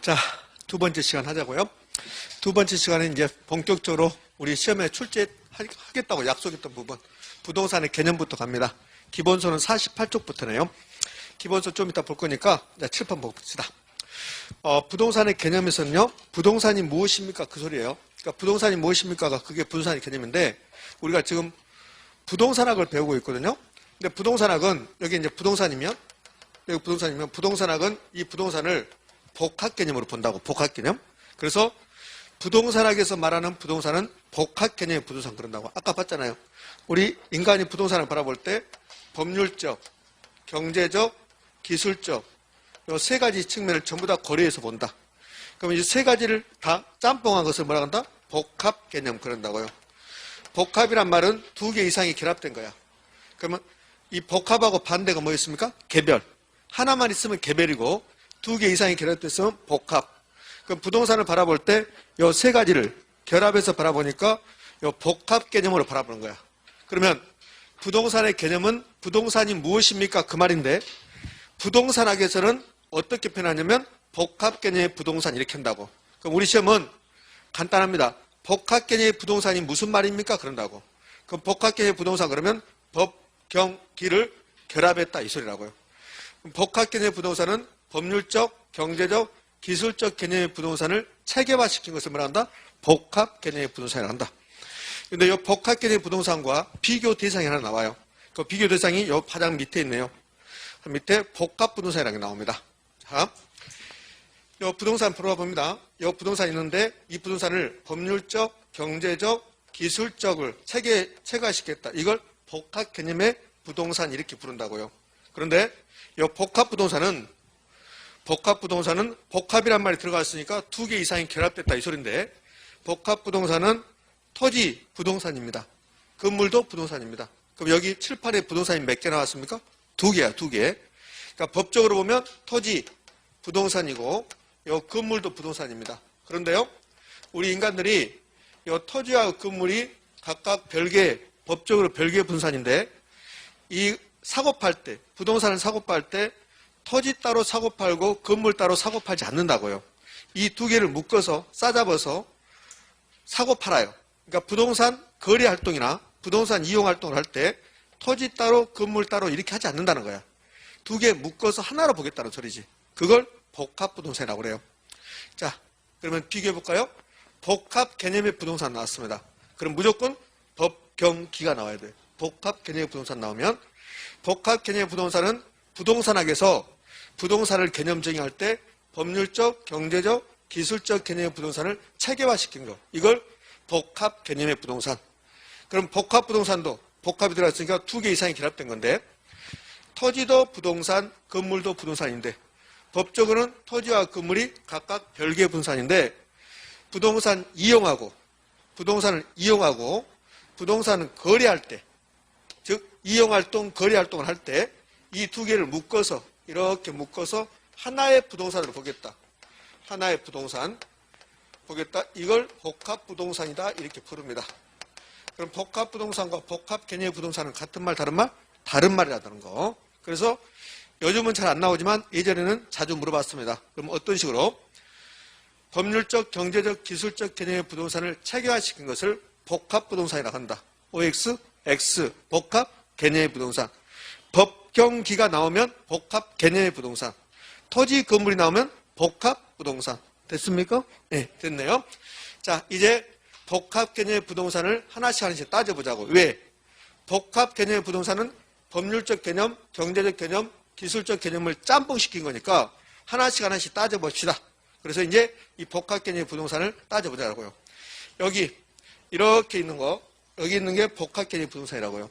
자, 두 번째 시간 하자고요. 두 번째 시간은 이제 본격적으로 우리 시험에 출제하겠다고 약속했던 부분, 부동산의 개념부터 갑니다. 기본서는 48쪽부터네요. 기본서 좀 이따 볼 거니까 이제 칠판 봅시다. 어, 부동산의 개념에서는요, 부동산이 무엇입니까? 그 소리예요. 그러니까 부동산이 무엇입니까가 그게 부동산의 개념인데, 우리가 지금 부동산학을 배우고 있거든요. 근데 부동산학은, 여기 이제 부동산이면, 여기 부동산이면, 부동산학은 이 부동산을 복합 개념으로 본다고, 복합 개념. 그래서 부동산학에서 말하는 부동산은 복합 개념의 부동산 그런다고. 아까 봤잖아요. 우리 인간이 부동산을 바라볼 때 법률적, 경제적, 기술적, 이 세 가지 측면을 전부 다 고려해서 본다. 그러면 이세 가지를 다 짬뽕한 것을 뭐라 한다? 복합 개념 그런다고요. 복합이란 말은 두 개 이상이 결합된 거야. 그러면 이 복합하고 반대가 뭐였습니까? 개별. 하나만 있으면 개별이고 두 개 이상이 결합됐으면 복합. 그럼 부동산을 바라볼 때이세 가지를 결합해서 바라보니까 이 복합 개념으로 바라보는 거야. 그러면 부동산의 개념은 부동산이 무엇입니까? 그 말인데 부동산학에서는 어떻게 표현하냐면 복합 개념의 부동산 이렇게 한다고. 그럼 우리 시험은 간단합니다. 복합 개념의 부동산이 무슨 말입니까? 그런다고. 그럼 복합 개념의 부동산 그러면 법, 경, 기를 결합했다 이 소리라고요. 복합 개념의 부동산은 법률적, 경제적, 기술적 개념의 부동산을 체계화시킨 것을 말한다. 복합 개념의 부동산이라고 한다. 근데 이 복합 개념의 부동산과 비교 대상이 하나 나와요. 그 비교 대상이 이 파장 밑에 있네요. 그 밑에 복합 부동산이라는 게 나옵니다. 자, 이 부동산 풀어봐 봅니다. 이 부동산 있는데 이 부동산을 법률적, 경제적, 기술적을 체계, 체계화시켰다. 이걸 복합 개념의 부동산 이렇게 부른다고요. 그런데 이 복합 부동산은 복합 부동산은 복합이란 말이 들어갔으니까 두 개 이상이 결합됐다 이 소린데 복합 부동산은 토지 부동산입니다. 건물도 부동산입니다. 그럼 여기 7, 8에 부동산이 몇 개 나왔습니까? 두 개야, 두 개. 그러니까 법적으로 보면 토지 부동산이고 요 건물도 부동산입니다. 그런데요, 우리 인간들이 요 토지와 건물이 각각 별개 법적으로 별개 분산인데 이 사고 팔 때, 부동산을 사고 팔때 토지 따로 사고 팔고 건물 따로 사고 팔지 않는다고요. 이 두 개를 묶어서 싸잡아서 사고 팔아요. 그러니까 부동산 거래 활동이나 부동산 이용 활동을 할 때 토지 따로 건물 따로 이렇게 하지 않는다는 거야. 두 개 묶어서 하나로 보겠다는 소리지. 그걸 복합 부동산이라고 그래요. 자, 그러면 비교해 볼까요? 복합 개념의 부동산 나왔습니다. 그럼 무조건 법경기가 나와야 돼요. 복합 개념의 부동산 나오면 복합 개념의 부동산은 부동산학에서 부동산을 개념 정의할 때 법률적, 경제적, 기술적 개념의 부동산을 체계화시킨 거. 이걸 복합 개념의 부동산. 그럼 복합 부동산도 복합이 들어갔으니까 두 개 이상이 결합된 건데 토지도 부동산, 건물도 부동산인데 법적으로는 토지와 건물이 각각 별개 분산인데 부동산 이용하고 부동산을 이용하고 부동산을 거래할 때, 즉 이용활동, 거래활동을 할 때 이 두 개를 묶어서 이렇게 묶어서 하나의 부동산으로 보겠다. 하나의 부동산 보겠다. 이걸 복합 부동산이다 이렇게 부릅니다. 그럼 복합 부동산과 복합 개념의 부동산은 같은 말 다른 말? 다른 말이라는 거. 그래서 요즘은 잘 안 나오지만 예전에는 자주 물어봤습니다. 그럼 어떤 식으로? 법률적, 경제적, 기술적 개념의 부동산을 체계화시킨 것을 복합 부동산이라고 한다. OX, X, 복합 개념의 부동산. 법 경기가 나오면 복합 개념의 부동산. 토지 건물이 나오면 복합 부동산. 됐습니까? 네, 됐네요. 자, 이제 복합 개념의 부동산을 하나씩 하나씩 따져보자고. 왜? 복합 개념의 부동산은 법률적 개념, 경제적 개념, 기술적 개념을 짬뽕시킨 거니까 하나씩 하나씩 따져봅시다. 그래서 이제 이 복합 개념의 부동산을 따져보자고요. 여기 이렇게 있는 거, 여기 있는 게 복합 개념의 부동산이라고요.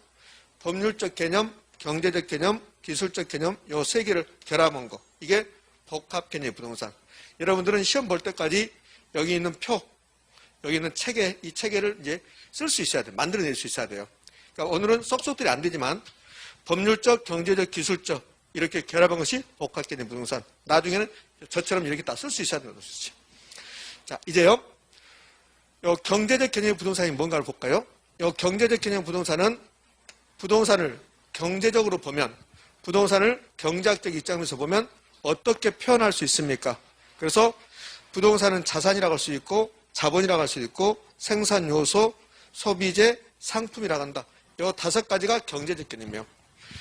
법률적 개념, 경제적 개념, 기술적 개념 요 세 개를 결합한 거. 이게 복합 개념의 부동산. 여러분들은 시험 볼 때까지 여기 있는 표, 여기 있는 체계, 이 체계를 이제 쓸 수 있어야 돼요. 만들어낼 수 있어야 돼요. 그러니까 오늘은 쏙쏙들이 안 되지만 법률적, 경제적, 기술적 이렇게 결합한 것이 복합 개념 부동산. 나중에는 저처럼 이렇게 다 쓸 수 있어야 되는 것이죠. 자, 이제요. 요 경제적 개념의 부동산이 뭔가를 볼까요? 요 경제적 개념 부동산은 부동산을 경제적으로 보면 부동산을 경제학적 입장에서 보면 어떻게 표현할 수 있습니까? 그래서 부동산은 자산이라고 할 수 있고 자본이라고 할 수 있고 생산 요소, 소비재, 상품이라고 한다. 이 다섯 가지가 경제적 개념이에요.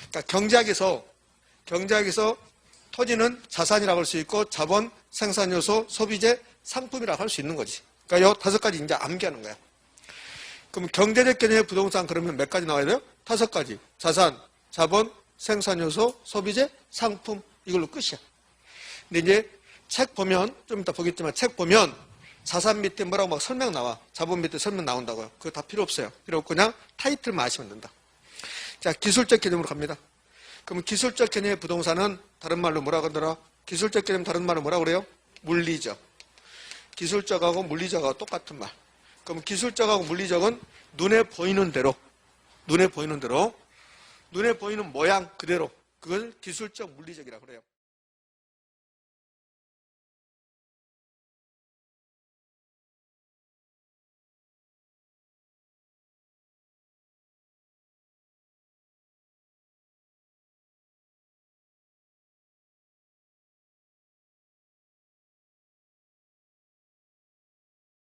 그러니까 경제학에서 경제학에서 토지는 자산이라고 할 수 있고 자본, 생산 요소, 소비재, 상품이라고 할 수 있는 거지. 그러니까 이 다섯 가지 이제 암기하는 거야. 그럼 경제적 개념의 부동산 그러면 몇 가지 나와야 돼요? 다섯 가지. 자산, 자본, 생산 요소, 소비재, 상품 이걸로 끝이야. 근데 이제 책 보면 좀 이따 보겠지만 책 보면 자산 밑에 뭐라고 막 설명 나와. 자본 밑에 설명 나온다고요. 그거 다 필요 없어요. 필요 없고 그냥 타이틀만 아시면 된다. 자, 기술적 개념으로 갑니다. 그럼 기술적 개념의 부동산은 다른 말로 뭐라고 하더라? 기술적 개념 다른 말로 뭐라고 그래요? 물리적. 기술적하고 물리적하고 똑같은 말. 그럼 기술적하고 물리적은 눈에 보이는 대로, 눈에 보이는 대로, 눈에 보이는 모양 그대로, 그걸 기술적 물리적이라고 그래요.